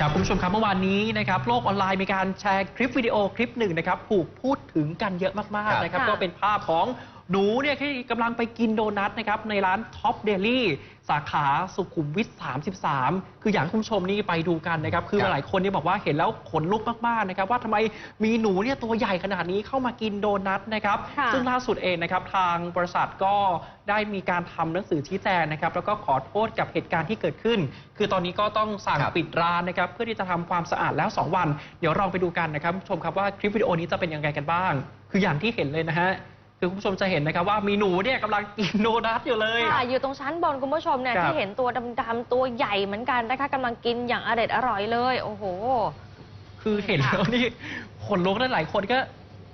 ครับคุณผู้ชมครับเมื่อวานนี้นะครับโลกออนไลน์มีการแชร์คลิปวิดีโอคลิปหนึ่งนะครับถูกพูดถึงกันเยอะมากครับๆนะครับค่ะก็เป็นภาพของหนูเนี่ยที่กำลังไปกินโดนัทนะครับในร้านท็อปเดลี่สาขาสุขุมวิท 33 คืออยากให้คุณผู้ชมนี่ไปดูกันนะครับ คือครับหลายคนเนี่ยบอกว่าเห็นแล้วขนลุกมากๆนะครับ ว่าทำไมมีหนูเนี่ยตัวใหญ่ขนาดนี้เข้ามากินโดนัทนะครับ ค่ะ ซึ่งล่าสุดเองนะครับทางบริษัทก็ได้มีการทำหนังสือชี้แจงนะครับ แล้วก็ขอโทษกับเหตุการณ์ที่เกิดขึ้น คือตอนนี้ก็ต้องสั่งครับ ปิดร้านนะครับ เพื่อที่จะทำความสะอาดแล้ว 2 วัน เดี๋ยวลองไปดูกันนะครับคุณผู้ชมครับว่าคลิปวิดีโอนี้จะเป็นยังไงกันบ้าง คืออย่างที่เห็นเลยนะฮะ คือคุณผู้ชมจะเห็นนะครับว่ามีหนูเนี่ยกำลังกินโดนัทอยู่เลย ค่ะอยู่ตรงชั้นบนคุณผู้ชมเนี่ยครับ ที่เห็นตัวดำๆตัวใหญ่เหมือนกันนะคะกำลังกินอย่างอร่อยอร่อยเลย โอ้โห คือเห็นแล้วนี่ขนลุกได้หลายคนก็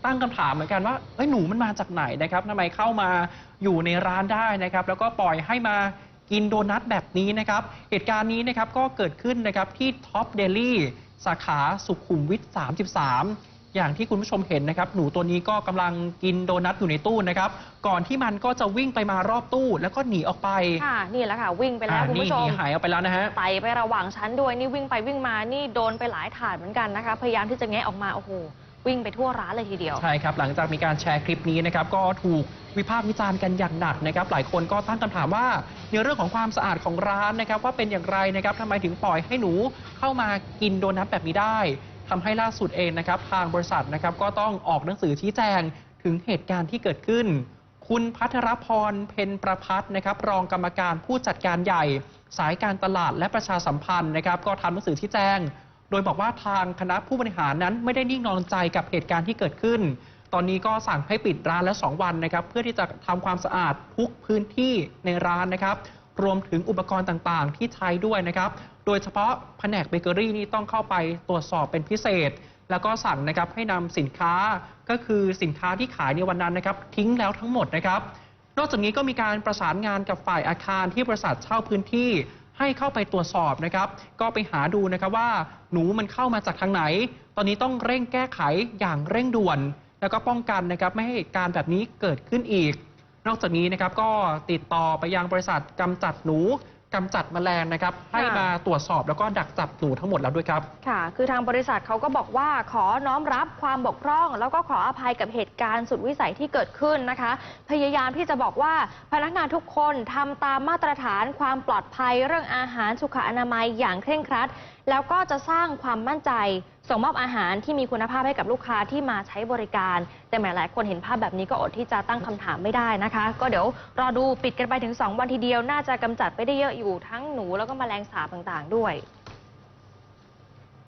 ตั้งคำถามเหมือนกันว่าเอ้ยหนูมันมาจากไหนนะครับทำไมเข้ามาอยู่ในร้านได้นะครับ แล้วก็ปล่อยให้มากินโดนัทแบบนี้นะครับ เหตุการณ์นี้นะครับก็เกิดขึ้นนะครับที่ท็อปเดลี่สาขาสุขุมวิท 33 อย่างที่คุณผู้ชมเห็นนะครับ หนูตัวนี้ก็กำลังกินโดนัทอยู่ในตู้นะครับ ก่อนที่มันก็จะวิ่งไปมารอบตู้ แล้วก็หนีออกไป ค่ะ นี่แหละค่ะ วิ่งไปแล้วอ่าคุณนี่ผู้ชหนีมหายออกไปแล้วนะฮะไต่ไประหว่างชั้นด้วยนี่วิ่งไปวิ่งมานี่โดนไปหลายถาดเหมือนกันนะคะ พยายามที่จะแงะออกมาโอ้โหวิ่งไปทั่วร้านเลยทีเดียว ใช่ครับ หลังจากมีการแชร์คลิปนี้นะครับ ก็ถูกวิพากษ์วิจารณ์กันอย่างหนักนะครับ หลายคนก็ตั้งคำถามว่าในเรื่องของความสะอาดของร้านนะครับ ว่าเป็นอย่างไรนะครับทำไมถึงปล่อยให้หนูเข้ามากินโดนัทแบบนี้ได้ ทำให้ล่าสุดเองนะครับ ทางบริษัทนะครับก็ต้องออกหนังสือชี้แจงถึงเหตุการณ์ที่เกิดขึ้น คุณพัทรพรเพนประพัฒนะครับ รองกรรมการผู้จัดการใหญ่ สายการตลาดและประชาสัมพันธ์นะครับ ก็ทำหนังสือชี้แจง โดยบอกว่าทางคณะผู้บริหารนั้นไม่ได้นิ่งนอนใจกับเหตุการณ์ที่เกิดขึ้น ตอนนี้ก็สั่งให้ปิดร้านแล้ว 2 วันนะครับ เพื่อที่จะทำความสะอาดทุกพื้นที่ในร้านนะครับ รวมถึงอุปกรณ์ต่างๆ ที่ใช้ด้วยนะครับ โดยเฉพาะแผนกเบเกอรี่นี่ต้องเข้าไปตรวจสอบเป็นพิเศษ แล้วก็สั่งนะครับให้นำสินค้าก็คือสินค้าที่ขายในวันนั้นนะครับ ทิ้งแล้วทั้งหมดนะครับ นอกจากนี้ก็มีการประสานงานกับฝ่ายอาคารที่บริษัทเช่าพื้นที่ ให้เข้าไปตรวจสอบนะครับ ก็ไปหาดูนะครับว่าหนูมันเข้ามาจากทางไหน ตอนนี้ต้องเร่งแก้ไขอย่างเร่งด่วน แล้วก็ป้องกันนะครับไม่ให้เหตุการณ์แบบนี้เกิดขึ้นอีก นอกจากนี้นะครับก็ติดต่อไปยังบริษัทกำจัดหนูกำจัดแมลงนะครับ ให้มาตรวจสอบแล้วก็ดักจับหนูทั้งหมดแล้วด้วยครับ ค่ะ คือทางบริษัทเขาก็บอกว่าขอน้อมรับความบกพร่อง แล้วก็ขออภัยกับเหตุการณ์สุดวิสัยที่เกิดขึ้นนะคะ พยายามที่จะบอกว่าพนักงานทุกคนทำตามมาตรฐานความปลอดภัยเรื่องอาหารสุขอนามัยอย่างเคร่งครัด แล้วก็จะสร้างความมั่นใจ ส่งมอบอาหารที่มีคุณภาพให้กับลูกค้าที่มาใช้บริการ แต่หลายๆคนเห็นภาพแบบนี้ก็อดที่จะตั้งคำถามไม่ได้นะคะ ก็เดี๋ยวรอดูปิดกันไปถึง 2 วันทีเดียว น่าจะกำจัดไปได้เยอะอยู่ทั้งหนูแล้วก็แมลงสาบต่างๆ ด้วย